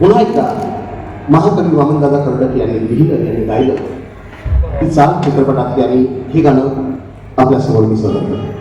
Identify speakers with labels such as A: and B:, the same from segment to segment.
A: पुन्हा एकदा महाकवी वामनदादा कर्डक यांनी लिहिलं यांनी गायलं. ती चाल चित्रपटातली आणि हे गाणं आपल्यासमोर मी
B: सांगितलं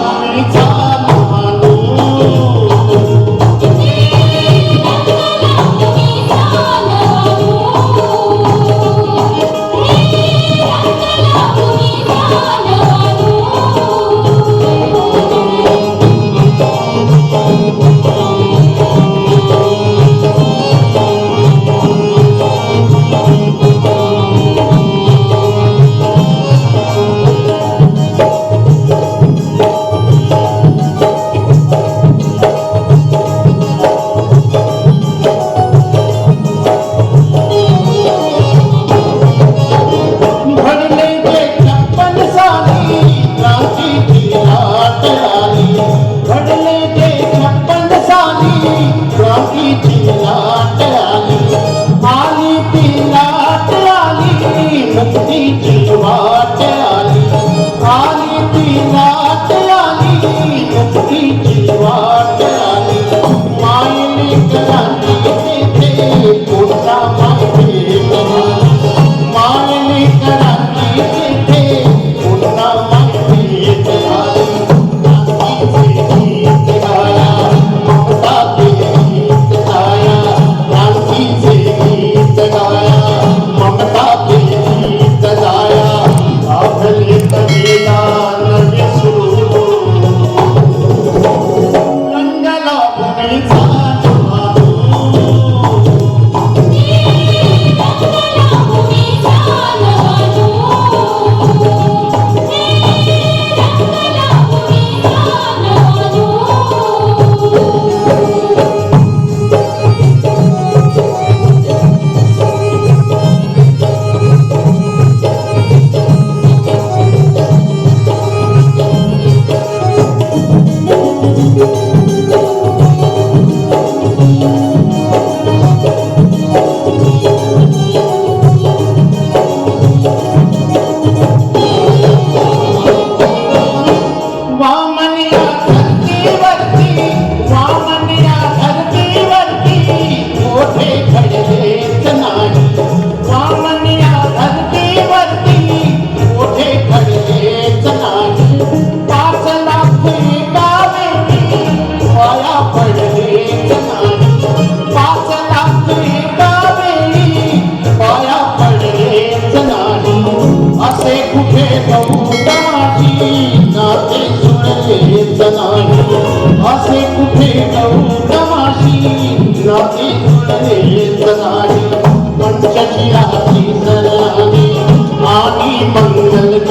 B: Amen. Krishna. حمدا
A: لك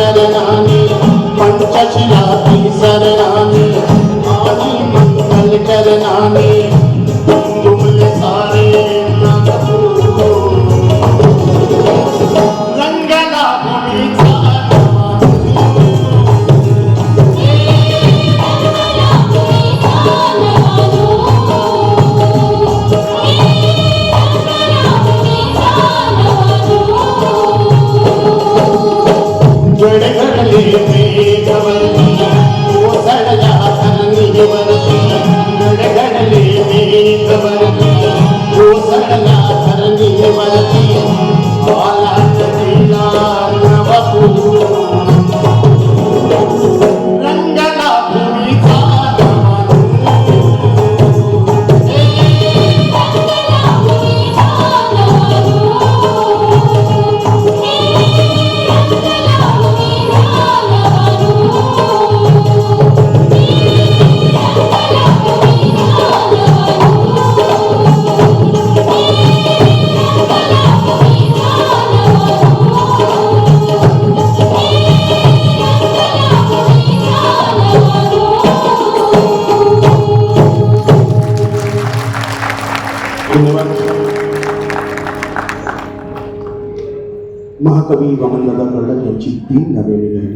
A: महाकवी वामनदादा कर्डक यांची तीन गावे निघाली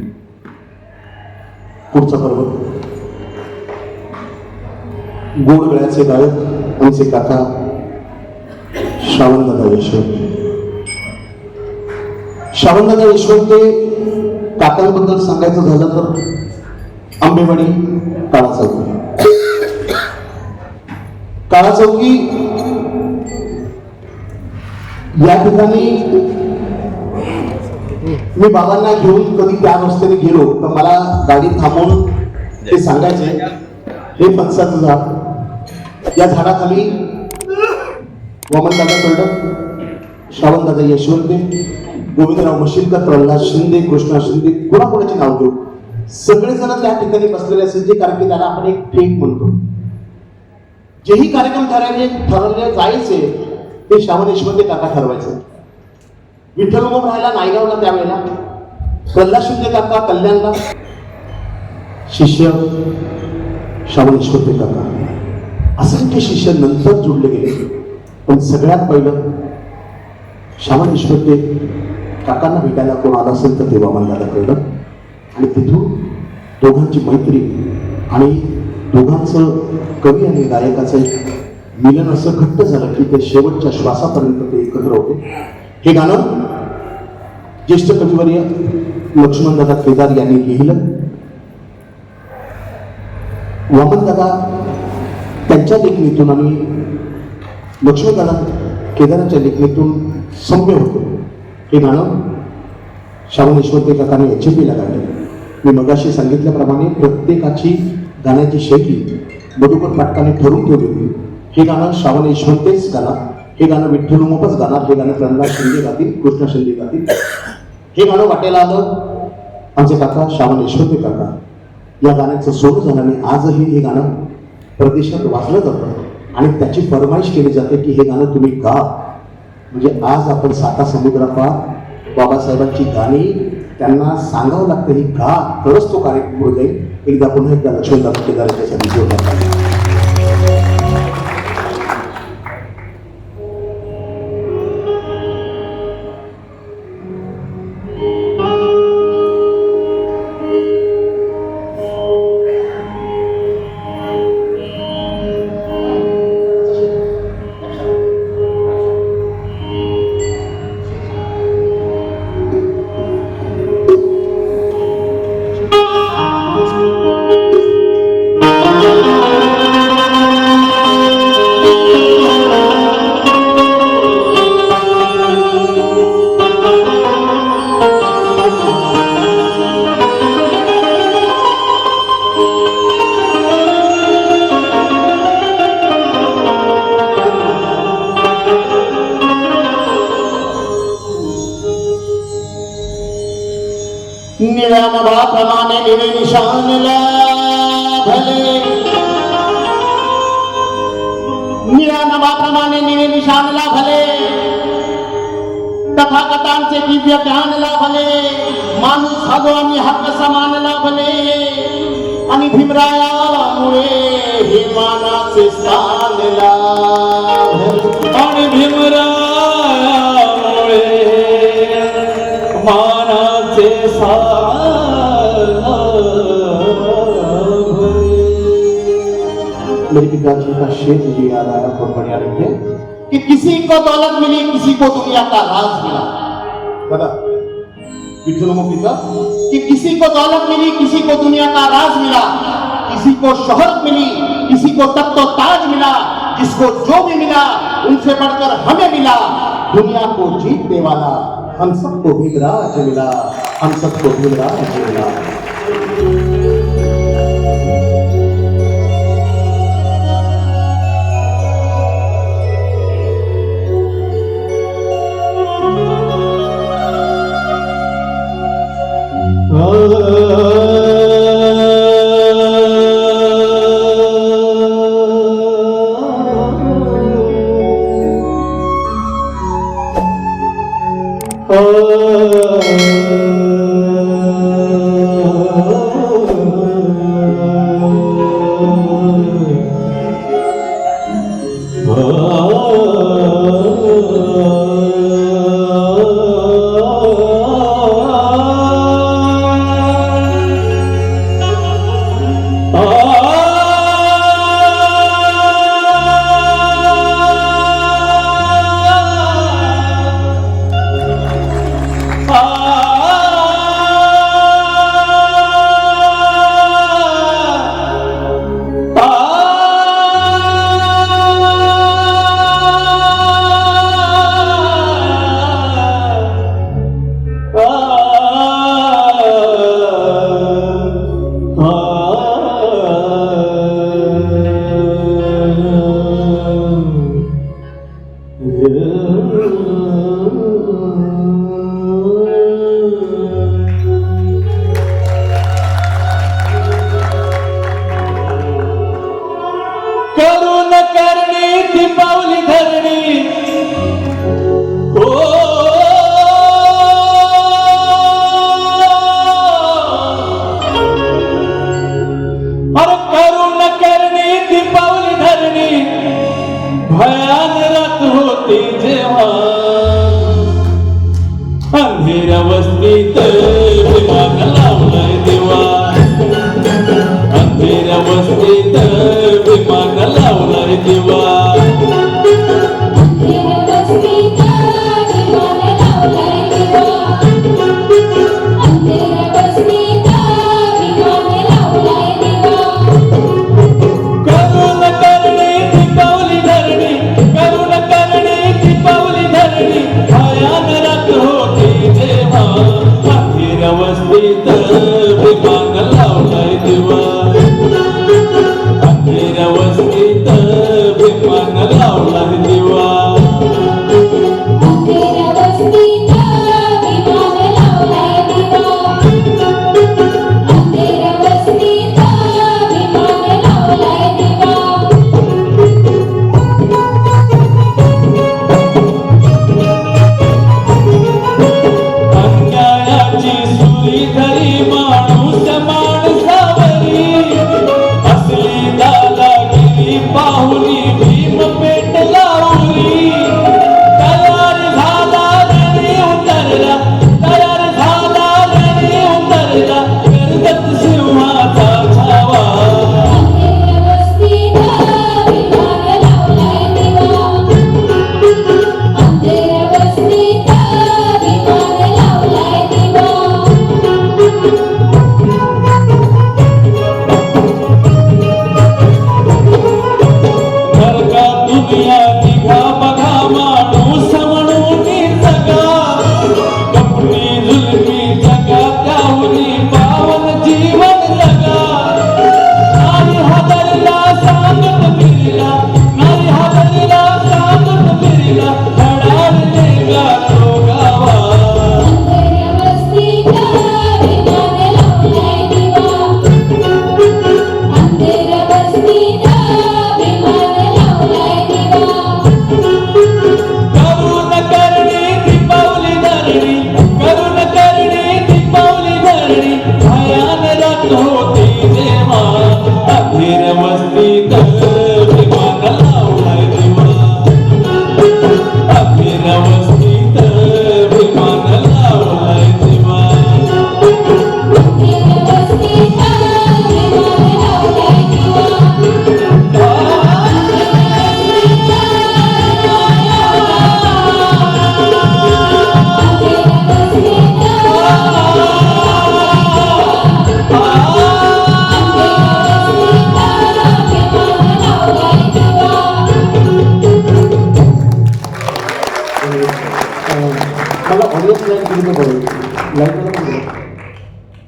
A: पुढचा पर्वत गोड गळ्याचे गायक आमचे काका? श्रावणदादा यशवंत. श्रावणदादा यशवंत काकांबद्दल सांगायचं झालं तर आंबेवाडी काळा चौकी काळा चौकी या ठिकाणी मी बाबांना घेऊन कधी त्या रस्त्याने गेलो तर मला गाडी थांबवून ते सांगायचे हे फणसाचं झाड या झाडाखाली वामनदादा कळडक श्रावणदादा यशवंते गोविंदराव मशिलकर प्रल्हाद शिंदे कृष्णा शिंदे कोणाकोणाचे नाव घेऊ. सगळेजण त्या ठिकाणी बसलेले असायचे कारण की त्याला आपण एक ट्रेक म्हणतो. जेही कार्यक्रम ठरवले ठरवले जायचे ते श्रावण यशवंते काका ठरवायचे. विठ्ठल उमम राहायला नायगावला त्यावेळेला. कल्ला शिंदे काका कल्याणला. शिष्य श्रावण काका. असंख्य शिष्य नंतर जोडले गेले. पण सगळ्यात पहिलं श्रावण काकांना भेटायला कोण आला असेल तर तेव्हा मला कळलं. आणि तिथून दोघांची मैत्री आणि दोघांचं कवी आणि गायकाचं एक मिलन असं घट्ट झालं की ते शेवटच्या श्वासापर्यंत ते एकत्र होते. हे गाणं ज्येष्ठ कविवर्य लक्ष्मणदादा केदार यांनी लिहिलं. वामनदादा त्यांच्या लेखणीतून आणि लक्ष्मणदादा केदारांच्या लेखणीतून सौम्य होतो. हे गाणं श्रावण ते काकाने एच पीला गायलं मी मगाशी सांगितल्याप्रमाणे प्रत्येकाची गाण्याची शैली मधुकर पाटकाने ठरवून ठेवली होती. हे गाणं श्रावण यशवंतेच गाणार हे गाणं विठ्ठल मोपच गाणार हे गाणं प्रल्हाद शिंदे गातील कृष्णा शिंदे गातील. हे गाणं वाटायला आलं आमचे काका श्रावण यशवंत काका. या गाण्याचं सोडून झाल्याने आजही हे गाणं प्रदेशात वाचलं जातं आणि त्याची फरमाईश केली जाते की हे गाणं तुम्ही गा म्हणजे आज आपण साता समुद्रापा बाबासाहेबांची गाणी त्यांना सांगावं लागतं ही गा तरच तो कार्यक्रम पुढे जाईल. एकदा पुन्हा एकदा लक्ष्मणदास केदार याच्यासाठी जोडला
B: निळे भले. निळ्या नभाप्रमाणे निळे निशानला भले. तथागतांचे दिव्य ज्ञान लाभले माणूस हगो आणि हक्क समान लाभले आणि भीमरायामुळे हे मानाचे स्थान
C: आणि भीमरायामुळे मानाचे स्थान
A: मेरे पिताजी का शेर मुझे याद आया बहुत बढ़िया लिखे
B: कि किसी को दौलत मिली, किसी को दुनिया का राज मिला।
A: दादा विठ्ठल पिता
B: कि? किसी को दौलत मिली, किसी को दुनिया का राज मिला। किसी को शोहरत मिली, किसी को तख्तो ताज मिला। जिसको जो भी मिला, उनसे बढ़कर हमें मिला।
A: दुनिया को जीतने वाला हम सबको भीमराज मिला। हम सबको भीमराज मिला।
C: Oh. करणी ती पावली धरणी हो अरे करून करणी ती धरणी भयान होती जेव्हा. अंधेऱ्या वस्तीत विमान लावलाय देवा. अंधेऱ्या वस्तीत विमान लावलाय देवा.